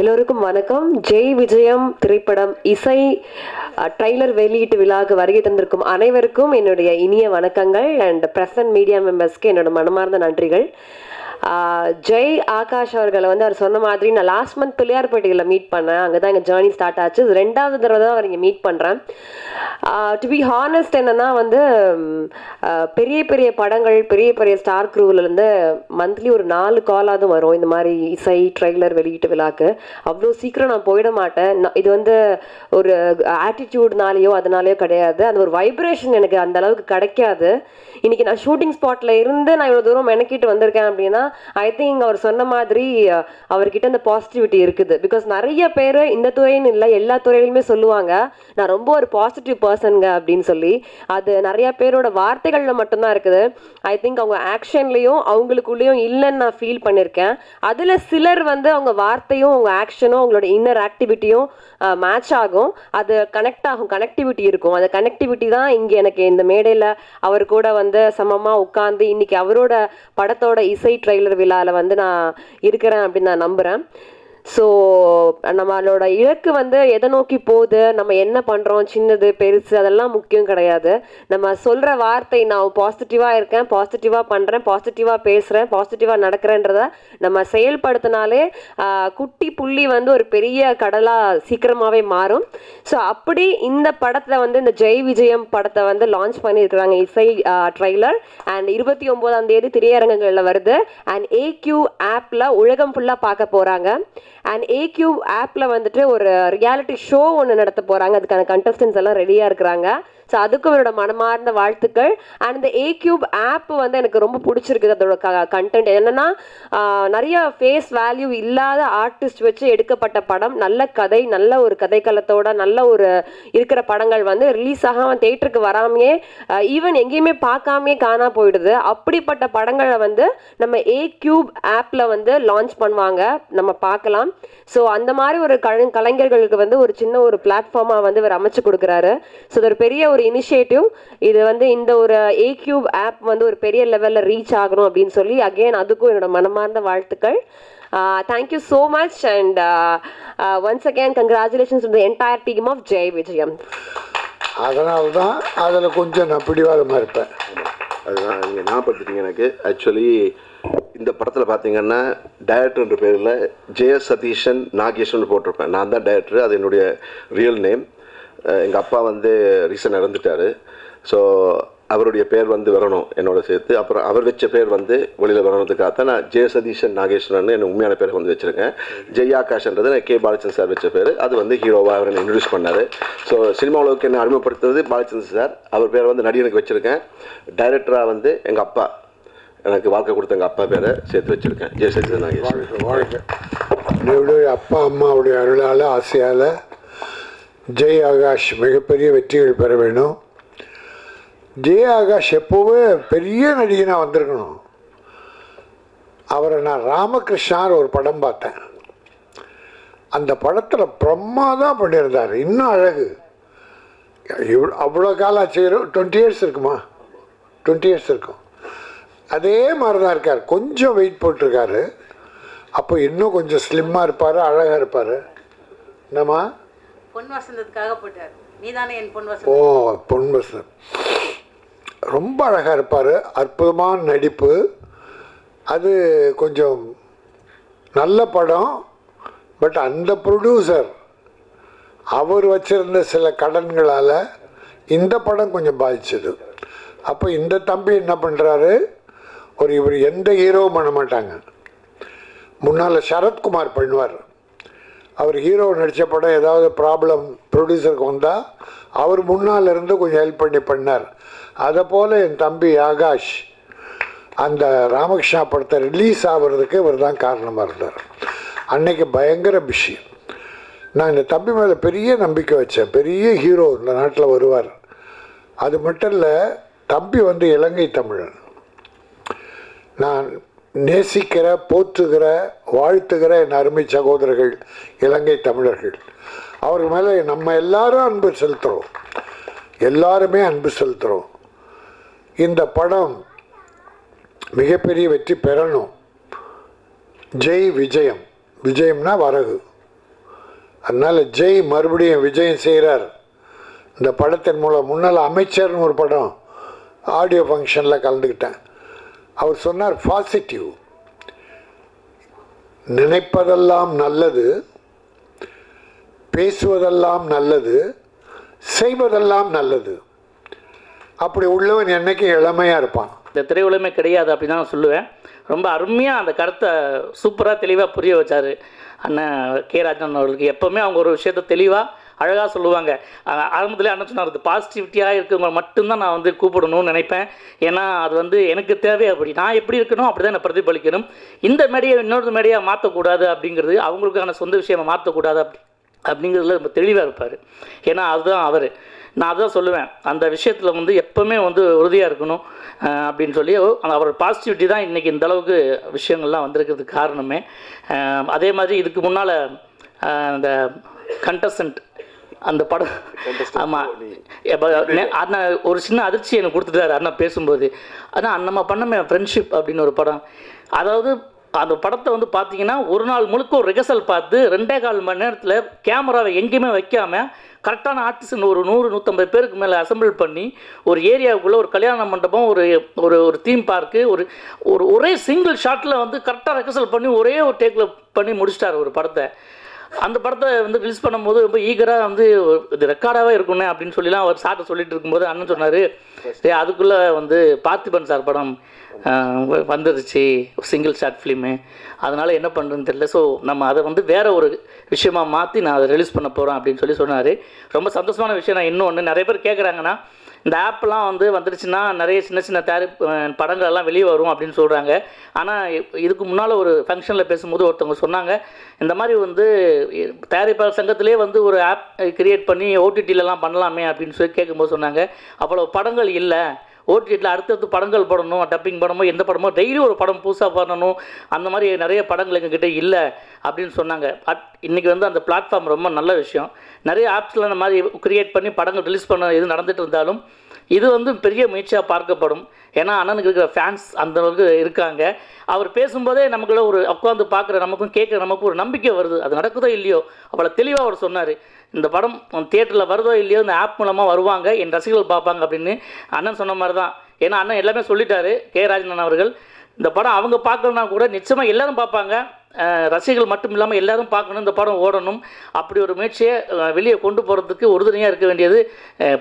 எல்லோருக்கும் வணக்கம். ஜெய் விஜயம் திரைப்படம் இசை ட்ரைலர் வெளியீட்டு விழாவுக்கு வருகை தந்திருக்கும் அனைவருக்கும் என்னுடைய இனிய வணக்கங்கள். அண்ட் பிரசன்ட் மீடியா மெம்பர்ஸ்க்கு என்னோட மனமார்ந்த நன்றிகள். ஜெய் ஆகாஷ் அவர்களை வந்து அவர் சொன்ன மாதிரி நான் லாஸ்ட் மந்த் பிள்ளையார்பேட்டையில் மீட் பண்ணேன். அங்கே தான் எங்கள் ஜேர்னி ஸ்டார்ட் ஆச்சு ரெண்டாவது தடவை தான் அவர் இங்கே மீட் பண்ணுறேன் டு பி ஹானஸ்ட் என்னன்னா வந்து பெரிய பெரிய படங்கள் பெரிய பெரிய ஸ்டார் க்ரூவிலேருந்து மந்த்லி ஒரு நாலு காலாவது வரும். இந்த மாதிரி இசை ட்ரெய்லர் வெளியீட்டு விழாக்கு. அவ்வளோ சீக்கிரம் நான் போயிட மாட்டேன். நான் இது வந்து ஒரு ஆட்டிடியூட்னாலேயோ அதனாலேயோ கிடையாது. அந்த ஒரு வைப்ரேஷன் எனக்கு அந்த அளவுக்கு கிடைக்காது. இன்னைக்கு நான் ஷூட்டிங் ஸ்பாட்ல இருந்து நான் இவ்வளோ தூரம் மெனக்கிட்டு வந்திருக்கேன் அப்படின்னா ஐ திங்க் அவர் சொன்ன மாதிரி அவர்கிட்ட இந்த பாசிட்டிவிட்டி இருக்குது. பிகாஸ் நிறைய பேர் இந்த துறைன்னு இல்லை எல்லா துறையிலுமே சொல்லுவாங்க நான் ரொம்ப ஒரு பாசிட்டிவ் பர்சனுங்க அப்படின்னு சொல்லி. அது நிறைய பேரோட வார்த்தைகளில் மட்டும்தான் இருக்குது. ஐ திங்க் அவங்க ஆக்ஷன்லேயும் அவங்களுக்குள்ளேயும் இல்லைன்னு நான் ஃபீல் பண்ணியிருக்கேன் அதில் சிலர் வந்து அவங்க வார்த்தையும் அவங்க ஆக்ஷனும் அவங்களோட இன்னர் ஆக்டிவிட்டியும் மேட்ச் ஆகும். அது கனெக்ட் ஆகும் கனெக்டிவிட்டி இருக்கும். அந்த கனெக்டிவிட்டி தான் இங்கே எனக்கு இந்த மேடையில் அவர் கூட வந்து சமமாக உட்காந்து இன்னைக்கு அவரோட படத்தோட இசை ட்ரெய்லர் விழாவில் வந்து நான் இருக்கிறேன் அப்படின்னு நான் நம்புகிறேன் ஸோ நம்மளோட இலக்கு வந்து எதை நோக்கி போகுது நம்ம என்ன பண்ணுறோம் சின்னது பெருசு அதெல்லாம் முக்கியம் கிடையாது. நம்ம சொல்கிற வார்த்தை நான் பாசிட்டிவாக இருக்கேன் பாசிட்டிவாக பண்ணுறேன் பாசிட்டிவாக பேசுகிறேன் பாசிட்டிவாக நடக்கிறேன்றத நம்ம செயல்படுத்தினாலே குட்டி புள்ளி வந்து ஒரு பெரிய கடலாக சீக்கிரமாகவே மாறும். ஸோ அப்படி இந்த படத்தில் வந்து இந்த ஜெய் விஜயம் படத்தை வந்து லான்ச் பண்ணியிருக்கிறாங்க இசை ட்ரைலர் அண்ட் இருபத்தி ஒம்போதாம் தேதி திரையரங்குகளில் வருது. அண்ட் ஏக்யூ ஆப்பில் உலகம் ஃபுல்லாக பார்க்க போகிறாங்க அண்ட் ஏக்யூ ஆப்பில் வந்துட்டு ஒரு ரியாலிட்டி ஷோ ஒன்று நடத்த போகிறாங்க அதுக்கான கண்டஸ்டன்ஸ் எல்லாம் ரெடியாக இருக்கிறாங்க. ஸோ அதுக்கும் என்னோட மனமார்ந்த வாழ்த்துக்கள். அண்ட் இந்த ஏ கியூப் ஆப் வந்து எனக்கு ரொம்ப பிடிச்சிருக்குது அதோட க கண்டென்ட் என்னென்னா நிறைய ஃபேஸ் வேல்யூ இல்லாத ஆர்டிஸ்ட் வச்சு எடுக்கப்பட்ட படம். நல்ல கதை நல்ல ஒரு கதைக்களத்தோட நல்ல ஒரு இருக்கிற படங்கள் வந்து ரிலீஸ் ஆகாமல் தேட்டருக்கு வராமையே ஈவன் எங்கேயுமே பார்க்காமே காணா போயிடுது. அப்படிப்பட்ட படங்களை வந்து நம்ம ஏ கியூப் ஆப்பில் வந்து லான்ச் பண்ணுவாங்க. நம்ம பார்க்கலாம். ஸோ அந்த மாதிரி ஒரு கலை கலைஞர்களுக்கு வந்து ஒரு சின்ன ஒரு பிளாட்ஃபார்மாக வந்து இவர் அமைச்சு கொடுக்குறாரு. ஸோ ஒரு பெரிய ஒரு இனிஷியேட்டிவ் இது வந்து இந்த ஒரு ஏ கியூப் ஆப் வந்து ஒரு பெரிய லெவலில் ரீச் ஆகணும் அப்படின்னு சொல்லி அகைன் அதுக்கும் என்னோட மனமார்ந்த வாழ்த்துக்கள். Thank you so much and once again congratulations the entire team of Jai Vijayam அதனால தான் அதில் கொஞ்சம் நான் பிடிவாதமாக இருப்பேன். அதுதான் நீங்கள் ஞாபகப்படுத்திட்டீங்க எனக்கு. ஆக்சுவலி இந்த படத்தில் பார்த்தீங்கன்னா டைரக்டர்ன்ற பேரில் ஜெய சதீஷன் நாகேஷன் போட்டிருப்பேன். நான் தான் டைரக்டர் அது என்னுடைய ரியல் நேம் எங்கள் அப்பா வந்து ரீசன் இறந்துட்டாரு. ஸோ அவருடைய பேர் வந்து வரணும் என்னோட சேர்த்து. அப்புறம் அவர் வச்ச பேர் வந்து வெளியில் வரணுன்றதுக்காக தான் நான் ஜெய சதீஷன் நாகேஸ்வரன் என் உண்மையான பேரை வந்து வச்சுருக்கேன். ஜெய் ஆகாஷ்ன்றது நான் கே. பாலச்சந்திரன் சார் வச்ச பேர். அது வந்து ஹீரோவாக அவர் என்னை இன்ட்ரடியூஸ் பண்ணார். ஸோ சினிமா உலகக்கு என்னை அறிமுகப்படுத்துவது பாலச்சந்திரன் சார். அவர் பேர் வந்து நடிகனுக்கு வச்சுருக்கேன். டைரக்டராக வந்து எங்கள் அப்பா. எனக்கு வாழ்க்கை கொடுத்த எங்கள் அப்பா பேரை சேர்த்து வச்சுருக்கேன். ஜெய சதீஷன் நாகேஸ்வரன் வாழ்க்கை. அப்பா அம்மாவுடைய அருளால் ஆசையால் ஜெய் ஆகாஷ் மிகப்பெரிய வெற்றிகள் பெற வேணும் ஜெய் ஆகாஷ் எப்போவே பெரிய நடிகனாக வந்திருக்கணும். அவரை நான் ராமகிருஷ்ணார் ஒரு படம் பார்த்தேன். அந்த படத்தில் பிரம்மாதான் பண்ணியிருந்தார். இன்னும் அழகு. இவ்வளோ அவ்வளோ காலம் ஆச்சு. டுவெண்ட்டி இயர்ஸ் இருக்குமா? டுவெண்ட்டி இயர்ஸ் இருக்கும். அதே மாதிரி தான் இருக்கார். கொஞ்சம் வெயிட் போட்டிருக்காரு. அப்போ இன்னும் கொஞ்சம் ஸ்லிம்மாக இருப்பார் அழகாக இருப்பார். என்னம்மா? பொன் வசந்தத்துக்காக போட்டார் நீதானே என் பொன் ஓ பொன்வசன் ரொம்ப அழகாக இருப்பார். அற்புதமான நடிப்பு. அது கொஞ்சம் நல்ல படம். பட் அந்த ப்ரொடியூசர் அவர் வச்சிருந்த சில கடன்களால் இந்த படம் கொஞ்சம் பாதிச்சது. அப்போ இந்த தம்பி என்ன பண்ணுறாரு ஒரு இவர் எந்த ஹீரோவும் பண்ண மாட்டாங்க. முன்னால் சரத்குமார் பண்ணுவார். அவர் ஹீரோ நடித்த படம் ஏதாவது ப்ராப்ளம் ப்ரொடியூசருக்கு வந்தால் அவர் முன்னால் இருந்து கொஞ்சம் ஹெல்ப் பண்ணி பண்ணார். அதை போல் என் தம்பி ஆகாஷ் அந்த ராமகிருஷ்ணா படத்தை ரிலீஸ் ஆகிறதுக்கு இவர் தான் காரணமாக இருந்தார். அன்னைக்கு பயங்கர பிஷி நான் இந்த தம்பி மேலே பெரிய நம்பிக்கை வச்சேன். பெரிய ஹீரோ இந்த நாட்டில் வருவார். அது மட்டும் இல்லை தம்பி வந்து இலங்கை தமிழன். நான் நேசிக்கிற போற்றுகிற வாழ்த்துகிற என் அருமை சகோதரர்கள் இலங்கை தமிழர்கள். அவர் மேலே நம்ம எல்லாரும் அன்பு செலுத்துகிறோம் எல்லாருமே அன்பு செலுத்துகிறோம் இந்த படம் மிகப்பெரிய வெற்றி பெறணும். ஜெய் விஜயம். விஜயம்னா வரகு. அதனால் ஜெய் மறுபடியும் விஜயம் செய்கிறார் இந்த படத்தின் மூலம் முன்னால் அமைச்சர்னு ஒரு படம் ஆடியோ ஃபங்க்ஷனில் கலந்துக்கிட்டேன். அவர் சொன்னார் பாசிட்டிவ் நினைப்பதெல்லாம் நல்லது பேசுவதெல்லாம் நல்லது செய்வதெல்லாம் நல்லது. அப்படி உள்ளவன் என்றைக்கும் இளமையாக இருப்பான்? இந்த திரையுலமே கிடையாது அப்படி தான் சொல்லுவேன். ரொம்ப அருமையாக அந்த கருத்தை சூப்பராக தெளிவாக புரிய வச்சார் அண்ணன் கே. ராஜன் அவர்களுக்கு. எப்போவுமே அவங்க ஒரு விஷயத்த தெளிவாக அழகாக சொல்லுவாங்க. ஆரம்பத்தில் ஆரம்பத்திலே அண்ணன் சொன்னார் அது பாசிட்டிவிட்டியாக இருக்கவங்க மட்டும்தான் நான் வந்து கூப்பிடணும்னு நினைப்பேன். ஏன்னா அது வந்து எனக்கு தேவை அப்படி. நான் எப்படி இருக்கணும் அப்படி தான் நான் பிரதிபலிக்கணும். இந்த மேடையை இன்னொரு மேடையாக மாற்றக்கூடாது அப்படிங்கிறது அவங்களுக்கான சொந்த விஷயமா மாற்றக்கூடாது அப்படி அப்படிங்கிறதுல ரொம்ப தெளிவாக இருப்பார். ஏன்னா அதுதான் அவர். நான் அதான் சொல்லுவேன் அந்த விஷயத்தில் வந்து எப்போவுமே வந்து உறுதியாக இருக்கணும் அப்படின்னு சொல்லி அவர் பாசிட்டிவிட்டி தான் இன்றைக்கி இந்தளவுக்கு விஷயங்கள்லாம் வந்திருக்கிறதுக்கு காரணமே. அதே மாதிரி இதுக்கு முன்னால் அந்த கண்டஸ்டன்ட் அந்த படம். ஆமாம் அண்ணன் ஒரு சின்ன அதிர்ச்சி எனக்கு கொடுத்துட்டாரு அண்ணன் பேசும்போது. ஆனால் அண்ணம்மா பண்ணமே ஃப்ரெண்ட்ஷிப் அப்படின்னு ஒரு படம். அதாவது அந்த படத்தை வந்து பார்த்தீங்கன்னா ஒரு நாள் முழுக்க ஒரு ரிகர்சல் பார்த்து ரெண்டே கால் மணி நேரத்தில் கேமராவை எங்கேயுமே வைக்காம கரெக்டான ஆர்டிஸ்ட் ஒரு நூறு நூற்றம்பது பேருக்கு மேலே அசெம்பிள் பண்ணி ஒரு ஏரியாவுக்குள்ளே ஒரு கல்யாண மண்டபம் ஒரு ஒரு ஒரு தீம் பார்க்கு ஒரு ஒரு ஒரே சிங்கிள் ஷாட்டில் வந்து கரெக்டாக ரெகர்சல் பண்ணி ஒரே ஒரு டேக்கில் பண்ணி முடிச்சிட்டார் ஒரு படத்தை. அந்த படத்தை வந்து ரிலீஸ் பண்ணும்போது ரொம்ப ஈகராக வந்து இது ரெக்கார்டாகவே இருக்குண்ணே அப்படின்னு சொல்லிலாம் அவர் சாட்டை சொல்லிட்டு இருக்கும்போது அண்ணன் சொன்னார் சரி அதுக்குள்ளே வந்து பார்த்திபன் சார் படம் வ- வந்துருச்சு சிங்கிள் ஷார்ட் ஃபிலிமு அதனால் என்ன பண்ணுறதுன்னு தெரியல. ஸோ நம்ம அதை வந்து வேற ஒரு விஷயமா மாற்றி நான் அதை ரிலீஸ் பண்ண போகிறேன் அப்படின்னு சொல்லி சொன்னார். ரொம்ப சந்தோஷமான விஷயம். நான் இன்னொன்று நிறைய பேர் கேட்குறாங்கன்னா இந்த ஆப்லாம் வந்து வந்துருச்சுன்னா நிறைய சின்ன சின்ன தயாரிப்பு படங்கள்லாம் படங்கள் எல்லாம் வெளியே வரும் அப்படின்னு சொல்கிறாங்க ஆனால் இதுக்கு முன்னால் ஒரு ஃபங்க்ஷனில் பேசும்போது ஒருத்தவங்க சொன்னாங்க இந்த மாதிரி வந்து தயாரிப்பாளர் சங்கத்திலே வந்து ஒரு ஆப் கிரியேட் பண்ணி ஓடிடிலலாம் பண்ணலாமே அப்படின்னு சொல்லி கேட்கும்போது சொன்னாங்க. அவ்வளோ படங்கள் இல்லை. ஓடிடியில் அடுத்தடுத்து படங்கள் போடணும் டப்பிங் படமோ எந்த படமோ டெய்லி ஒரு படம் புதுசாக பண்ணணும். அந்த மாதிரி நிறைய படங்கள் எங்ககிட்ட இல்லை அப்படின்னு சொன்னாங்க. பட் இன்றைக்கி வந்து அந்த பிளாட்ஃபார்ம் ரொம்ப நல்ல விஷயம். நிறைய ஆப்ஸில் இந்த மாதிரி கிரியேட் பண்ணி படங்கள் ரிலீஸ் பண்ண இது நடந்துகிட்டு இருந்தாலும் இது வந்து பெரிய முயற்சியாக பார்க்கப்படும். ஏன்னா அண்ணனுக்கு இருக்கிற ஃபேன்ஸ் அந்த அளவுக்கு இருக்காங்க. அவர் பேசும்போதே நமக்குள்ள ஒரு உட்காந்து பார்க்குற நமக்கும் கேட்குற நமக்கும் ஒரு நம்பிக்கை வருது. அது நடக்குதோ இல்லையோ? அவ்வளோ தெளிவாக அவர் சொன்னார். இந்த படம் தியேட்டரில் வருதோ இல்லையோ? இந்த ஆப் மூலமாக வருவாங்க. என் ரசிகர்கள் பார்ப்பாங்க அப்படின்னு அண்ணன் சொன்ன மாதிரி தான் ஏன்னா அண்ணன் எல்லாமே சொல்லிட்டாரு. கே. ராஜன் அவர்கள். இந்த படம் அவங்க பார்க்கலனா கூட நிச்சயமாக எல்லோரும் பார்ப்பாங்க. ரசிகர்கள் மட்டும் இல்லாமல் எல்லாரும் பார்க்கணும் இந்த படம் ஓடணும். அப்படி ஒரு முயற்சியை வெளியே கொண்டு போகிறதுக்கு உறுதுணையாக இருக்க வேண்டியது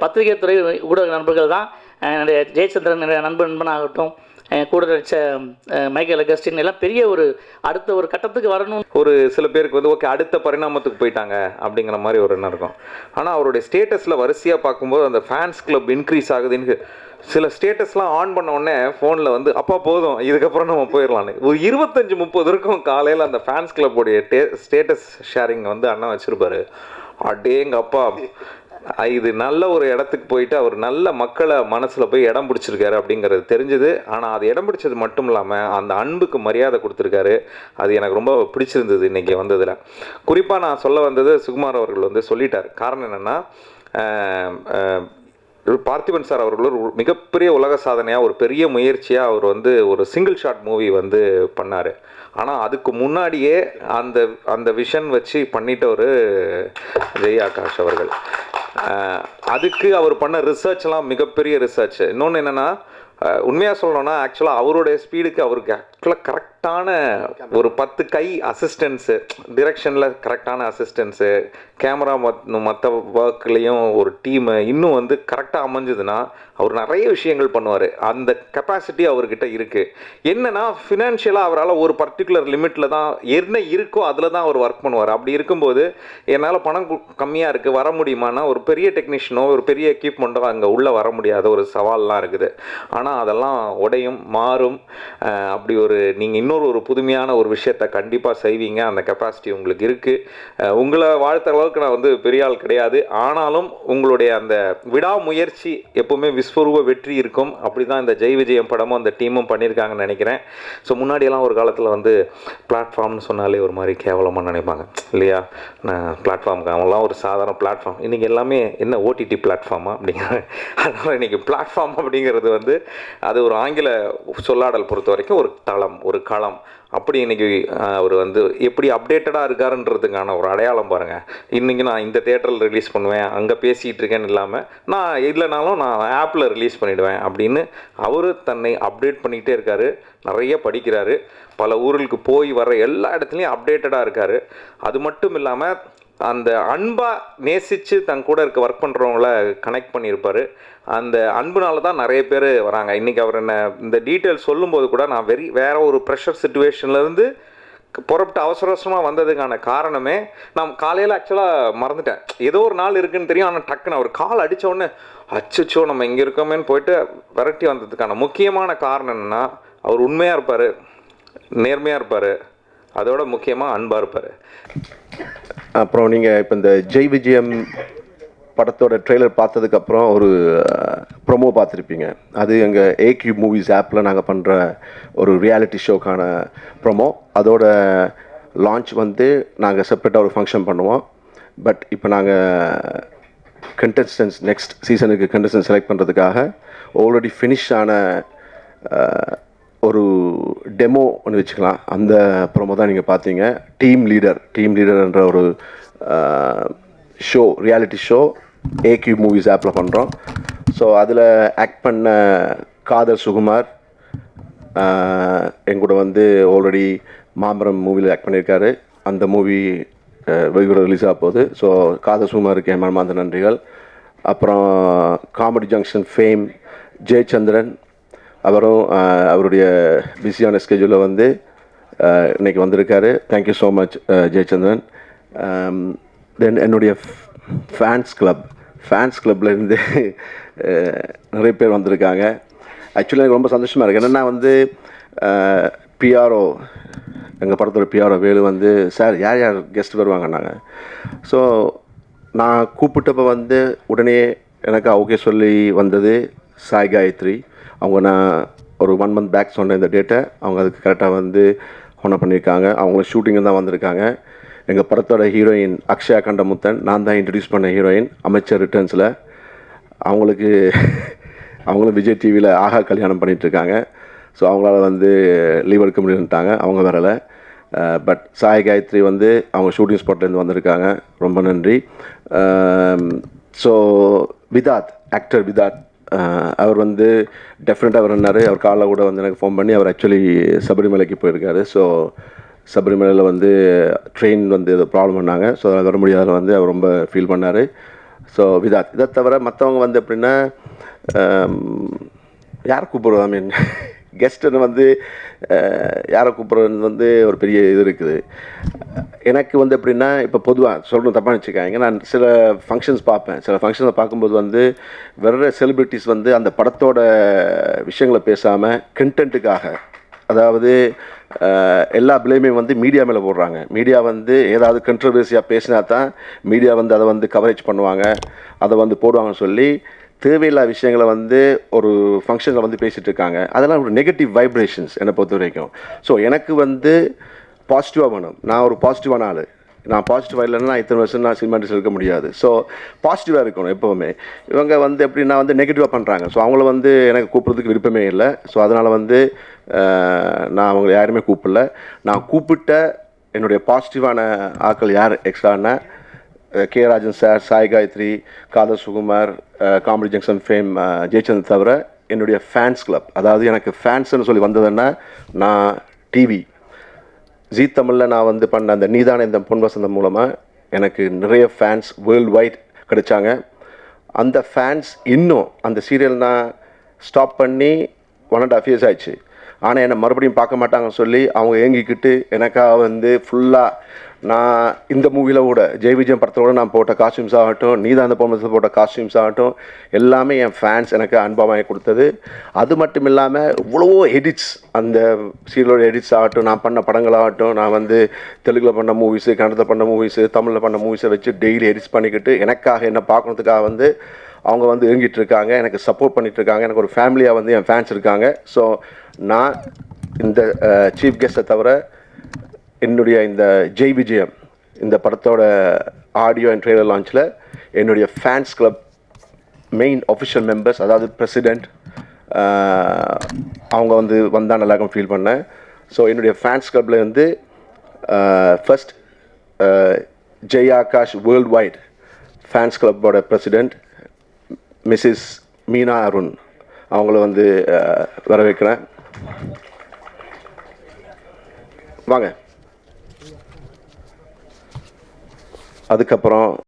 பத்திரிகை துறை ஊடக நண்பர்கள் தான். என்னுடைய ஜெயச்சந்திரன் நண்பன் நண்பனாகட்டும் கூட நடித்த மைக்கேல் அகஸ்டின் எல்லாம் பெரிய ஒரு அடுத்த ஒரு கட்டத்துக்கு வரணும். ஒரு சில பேருக்கு வந்து ஓகே அடுத்த பரிணாமத்துக்கு போயிட்டாங்க அப்படிங்கிற மாதிரி ஒரு எண்ணம் இருக்கும். ஆனால் அவருடைய ஸ்டேட்டஸில் வரிசையாக பார்க்கும்போது அந்த ஃபேன்ஸ் கிளப் இன்க்ரீஸ் ஆகுதுன்னு சில ஸ்டேட்டஸ்லாம் ஆன் பண்ண உடனே ஃபோனில் வந்து அப்பா போதும் இதுக்கப்புறம் நம்ம போயிடலான்னு ஒரு இருபத்தஞ்சு முப்பது இருக்கும் காலையில் அந்த ஃபேன்ஸ் கிளப்போடைய டே ஸ்டேட்டஸ் ஷேரிங் வந்து அண்ணா வச்சுருப்பாரு. அடேங்கப்பா இது நல்ல ஒரு இடத்துக்கு போயிட்டு அவர் நல்ல மக்களை மனசில் போய் இடம் பிடிச்சிருக்காரு அப்படிங்கிறது தெரிஞ்சது. ஆனால் அது இடம் பிடிச்சது மட்டும் இல்லாமல் அந்த அன்புக்கு மரியாதை கொடுத்துருக்காரு. அது எனக்கு ரொம்ப பிடிச்சிருந்தது இன்றைக்கி வந்ததில். குறிப்பாக நான் சொல்ல வந்தது சுகுமார் அவர்கள் வந்து சொல்லிட்டார். காரணம் என்னென்னா பார்த்திபன் சார் அவர்கள் ஒரு மிகப்பெரிய உலக சாதனையாக ஒரு பெரிய முயற்சியாக அவர் வந்து ஒரு சிங்கிள் ஷாட் மூவி வந்து பண்ணார். ஆனால் அதுக்கு முன்னாடியே அந்த அந்த விஷன் வச்சு பண்ணிட்டவர் ஜெய் ஆகாஷ் அவர்கள். அதுக்கு அவர் பண்ண ரிசர்ச்லாம் மிகப்பெரிய ரிசர்ச் இன்னொன்று என்னென்னா உண்மையாக சொல்லணும்னா ஆக்சுவலாக அவருடைய ஸ்பீடுக்கு அவருக்கு ஆக்சுவலாக கரெக்டான ஒரு பத்து கை அசிஸ்டன்ஸு டிரெக்ஷனில் கரெக்டான அசிஸ்டன்ஸு கேமரா மத் மற்ற ஒர்க்லேயும் ஒரு டீமு இன்னும் வந்து கரெக்டாக அமைஞ்சதுன்னா அவர் நிறைய விஷயங்கள் பண்ணுவார். அந்த கெப்பாசிட்டி அவர்கிட்ட இருக்குது என்னன்னா ஃபினான்ஷியலாக அவரால் ஒரு பர்டிகுலர் லிமிட்டில் தான் என்ன இருக்கோ அதில் தான் அவர் ஒர்க் பண்ணுவார். அப்படி இருக்கும்போது என்னால் பணம் கம்மியாக இருக்குது வர முடியுமானா ஒரு பெரிய டெக்னீஷியனோ ஒரு பெரிய எக்யூப்மெண்ட்டோ அங்கே உள்ளே வர முடியாத ஒரு சவால்லாம் இருக்குது. ஆனால் அதெல்லாம் உடையும் மாறும். அப்படி ஒரு நீங்கள் இன்னொரு ஒரு புதுமையான ஒரு விஷயத்தை கண்டிப்பாக செய்வீங்க. அந்த கெப்பாசிட்டி உங்களுக்கு இருக்குது உங்களை வாழ்த்துற அளவுக்கு நான் வந்து பெரிய ஆள் கிடையாது. ஆனாலும் உங்களுடைய அந்த விடாமுயற்சி எப்போவுமே விஸ்வரூப வெற்றி இருக்கும். அப்படி தான் இந்த ஜெய் விஜயம் படமும் அந்த டீமும் பண்ணியிருக்காங்கன்னு நினைக்கிறேன். ஸோ முன்னாடியெல்லாம் ஒரு காலத்தில் வந்து பிளாட்ஃபார்ம்னு சொன்னாலே ஒரு மாதிரி கேவலமாக நினைப்பாங்க. இல்லையா? நான் பிளாட்ஃபார்முக்கு அவங்களாம் ஒரு சாதாரண பிளாட்ஃபார்ம் இன்றைக்கி எல்லாமே என்ன ஓடிடி பிளாட்ஃபார்மா அப்படிங்கிற? அதனால் இன்றைக்கி பிளாட்ஃபார்ம் அப்படிங்கிறது வந்து அது ஒரு ஆங்கில சொல்லாடல் பொறுத்த வரைக்கும் ஒரு தளம் ஒரு களம். அப்படி இன்றைக்கி அவர் வந்து எப்படி அப்டேட்டடாக இருக்காருன்றதுக்கான ஒரு அடையாளம் பாருங்கள் இன்றைக்கி நான் இந்த தேட்டரில் ரிலீஸ் பண்ணுவேன் அங்கே பேசிகிட்டு இருக்கேன்னு இல்லாமல் நான் இல்லைனாலும் நான் ஆப்பில் ரிலீஸ் பண்ணிவிடுவேன் அப்படின்னு அவர் தன்னை அப்டேட் பண்ணிக்கிட்டே இருக்காரு. நிறைய படிக்கிறாரு. பல ஊர்களுக்கு போய் வர எல்லா இடத்துலையும் அப்டேட்டடாக இருக்கார். அது மட்டும் இல்லாமல் அந்த அன்பாக நேசித்து தன் கூட இருக்க ஒர்க் பண்ணுறவங்கள கனெக்ட் பண்ணியிருப்பார். அந்த அன்புனால தான் நிறைய பேர் வராங்க. இன்றைக்கி அவர் என்ன இந்த டீட்டெயில் சொல்லும்போது கூட நான் வெரி வேறு ஒரு ப்ரெஷர் சுச்சுவேஷன்லேருந்து புறப்பட்டு அவசர அவசரமாக வந்ததுக்கான காரணமே நான் காலையில் ஆக்சுவலாக மறந்துட்டேன். ஏதோ ஒரு நாள் இருக்குன்னு தெரியும். ஆனால் டக்குன்னு அவர் கால் அடித்த உடனே அச்சோ நம்ம இங்கே இருக்கோமேன்னு போயிட்டு விரட்டி வந்ததுக்கான முக்கியமான காரணம் என்னென்னா அவர் உண்மையாக இருப்பார் நேர்மையாக இருப்பார் அதோட முக்கியமாக அன்பாக இருப்பார். அப்புறம் நீங்கள் இப்போ இந்த ஜெய் விஜயம் படத்தோட ட்ரெய்லர் பார்த்ததுக்கப்புறம் ஒரு ப்ரொமோ பார்த்துருப்பீங்க. அது எங்கள் ஏக்யூ மூவிஸ் ஆப்பில் நாங்கள் பண்ணுற ஒரு ரியாலிட்டி ஷோக்கான ப்ரொமோ அதோட லான்ச் வந்து நாங்கள் செப்பரேட்டாக ஒரு ஃபங்க்ஷன் பண்ணுவோம். பட் இப்போ நாங்கள் கண்டஸ்டன்ஸ் நெக்ஸ்ட் சீசனுக்கு கண்டஸ்டன்ஸ் செலக்ட் பண்ணுறதுக்காக ஆல்ரெடி ஃபினிஷ் ஆன ஒரு டெமோ ஒன்று வச்சுக்கலாம். அந்த ப்ரோமோ தான் நீங்கள் பார்த்தீங்க டீம் லீடர் டீம் லீடர்ன்ற ஒரு show reality show A Q movies ஆப்பில் பண்ணுறோம் ஸோ அதில் ஆக்ட் பண்ண காதர் சுகுமார் எங்கூட வந்து ஆல்ரெடி மாம்பரம் மூவியில் ஆக்ட் பண்ணியிருக்காரு அந்த மூவி வெகுட ரிலீஸ் ஆக போகுது. ஸோ காதர் சுகுமாருக்கு என் மனமார்ந்த நன்றிகள். அப்புறம் காமெடி ஜங்ஷன் ஃபேம் ஜெயச்சந்திரன் அவரும் அவருடைய பிஸியான ஸ்கெட்யூலில் வந்து இன்றைக்கி வந்திருக்காரு. Thank you so much Jayachandran. Then என்னுடைய ஃபேன்ஸ் கிளப் ஃபேன்ஸ் கிளப்லேருந்து நிறைய பேர் வந்திருக்காங்க. ஆக்சுவலி எனக்கு ரொம்ப சந்தோஷமாக இருக்குது என்னென்னா வந்து பிஆர்ஓ எங்கள் படத்தோட பிஆர்ஓ வேலு வந்து சார் யார் யார் கெஸ்ட் வருவாங்கன்னாங்க. ஸோ நான் கூப்பிட்டப்போ வந்து உடனே எனக்கு ஓகே சொல்லி வந்தது சாய் காயத்ரி. அவங்க நான் ஒரு ஒன் மந்த் பேக் சொன்ன இந்த டேட்டை அவங்க அதுக்கு கரெக்டாக வந்து ஹோனர் பண்ணியிருக்காங்க. அவங்களும் ஷூட்டிங்கு தான் வந்திருக்காங்க. எங்கள் படத்தோட ஹீரோயின் அக்ஷயா கண்டமுத்தன் நான் தான் இன்ட்ரடியூஸ் பண்ண ஹீரோயின் அமைச்சர் ரிட்டர்ன்ஸில் அவங்களுக்கு அவங்களும் விஜய் டிவியில் ஆஹா கல்யாணம் பண்ணிகிட்ருக்காங்க ஸோ அவங்களால வந்து லீவ் எடுக்க முடியும்ட்டாங்க அவங்க வரலை. பட் சாய் காயத்ரி வந்து அவங்க ஷூட்டிங் ஸ்பாட்லேருந்து வந்திருக்காங்க. ரொம்ப நன்றி. So விதாத் actor விதாத். அவர் வந்து டெஃபினட்டாக வரனார் அவர் காலைல கூட வந்து எனக்கு ஃபோன் பண்ணி அவர் ஆக்சுவலி சபரிமலைக்கு போயிருக்காரு. ஸோ சபரிமலையில் வந்து ட்ரெயின் வந்து ஏதோ ப்ராப்ளம் பண்ணாங்க. ஸோ அதில் வர முடியாத வந்து அவர் ரொம்ப ஃபீல் பண்ணார். ஸோ விதாத் இதை தவிர மற்றவங்க வந்து எப்படின்னா யார் கூப்பிடுறது? ஐ மீன் கெஸ்ட்டுன்னு வந்து யாரை கூப்பிட்றது வந்து ஒரு பெரிய இது இருக்குது. எனக்கு வந்து எப்படின்னா இப்போ பொதுவாக சொல்லணும் தப்பாக வச்சுக்காங்க நான் சில ஃபங்க்ஷன்ஸ் பார்ப்பேன். சில ஃபங்க்ஷன்ஸை பார்க்கும்போது வந்து வேறு செலிப்ரிட்டிஸ் வந்து அந்த படத்தோட விஷயங்களை பேசாமல் கண்டென்ட்டுக்காக அதாவது எல்லா பிளேமையும் வந்து மீடியா மேலே போடுறாங்க. மீடியா வந்து ஏதாவது கண்ட்ரவர்சியாக பேசினா தான் மீடியா வந்து அதை வந்து கவரேஜ் பண்ணுவாங்க. அதை வந்து போடுவாங்கன்னு சொல்லி தேவையில்லாத விஷயங்களை வந்து ஒரு ஃபங்க்ஷனில் வந்து பேசிகிட்டு இருக்காங்க அதெல்லாம் ஒரு நெகட்டிவ் வைப்ரேஷன்ஸ் என்னை பொறுத்த வரைக்கும் ஸோ எனக்கு வந்து பாசிட்டிவாக வேணும். நான் ஒரு பாசிட்டிவான ஆள். நான் பாசிட்டிவாக இல்லைன்னா இத்தனை வருஷம் நான் சினிமா இண்டஸ்ட்ரியில் இருக்க முடியாது. ஸோ பாசிட்டிவாக இருக்கணும் எப்போவுமே. இவங்க வந்து எப்படின்னா வந்து நெகட்டிவாக பண்ணுறாங்க ஸோ அவங்கள வந்து எனக்கு கூப்பிட்றதுக்கு விருப்பமே இல்லை. ஸோ அதனால் வந்து நான் அவங்களை யாருமே கூப்பிடல. நான் கூப்பிட்ட என்னுடைய பாசிட்டிவான ஆட்கள் யார்? எக்ஸ்ட்ரானா K Rajan sir Sai Gayathri Khader Sukumar comedy junction fame Jayachand தவிர என்னுடைய ஃபேன்ஸ் கிளப் அதாவது எனக்கு ஃபேன்ஸ்னு சொல்லி வந்ததுன்னா நான் டிவி ஜீ தமிழில் நான் வந்து பண்ண அந்த நீதான இந்த பொன் வசந்தம் மூலமாக எனக்கு நிறைய ஃபேன்ஸ் வேர்ல்டு வைட் கிடைச்சாங்க. அந்த ஃபேன்ஸ் இன்னும் அந்த சீரியல் நான் ஸ்டாப் பண்ணி ஒன் அண்ட் ஆஃப் இயர்ஸ் ஆயிடுச்சு. ஆனால் என்னை மறுபடியும் பார்க்க மாட்டாங்கன்னு சொல்லி அவங்க ஏங்கிக்கிட்டு எனக்காக வந்து ஃபுல்லாக நான் இந்த மூவியில் கூட ஜெய் விஜயம் படத்தோட நான் போட்ட காஸ்டியூம்ஸ் ஆகட்டும் நீதான் அந்த பொம்மத்தில் போட்ட காஸ்டியூம்ஸ் ஆகட்டும் எல்லாமே என் ஃபேன்ஸ் எனக்கு அன்பாக கொடுத்தது. அது மட்டும் இல்லாமல் இவ்வளவோ எடிட்ஸ் அந்த சீரியலோட எடிட்ஸ் ஆகட்டும் நான் பண்ண படங்களாகட்டும் நான் வந்து தெலுங்கில் பண்ண மூவிஸு கன்னடத்தில் பண்ண மூவிஸு தமிழில் பண்ண மூவிஸை வச்சு டெய்லி எடிட்ஸ் பண்ணிக்கிட்டு எனக்காக என்ன பார்க்கறதுக்காக வந்து அவங்க வந்து இயங்கிட்டு இருக்காங்க எனக்கு சப்போர்ட் பண்ணிகிட்டு இருக்காங்க எனக்கு ஒரு ஃபேமிலியாக வந்து என் ஃபேன்ஸ் இருக்காங்க. ஸோ நான் இந்த சீஃப் கெஸ்ட்டை தவிர என்னுடைய இந்த ஜெய் விஜயம் இந்த படத்தோட ஆடியோ அண்ட் ட்ரெய்லர் லான்ச்சில் என்னுடைய fans club main official members அதாவது பிரசிடெண்ட் அவங்க வந்து வந்தால் நல்லா இருக்கும் ஃபீல் பண்ணேன் ஸோ என்னுடைய ஃபேன்ஸ் கிளப்பில் வந்து first Jai Akash world wide fans கிளப்போட president Mrs Meena Arun அவங்கள வந்து அஹ், வரவேற்கிறேன். வாங்க. அதுக்கப்புறம்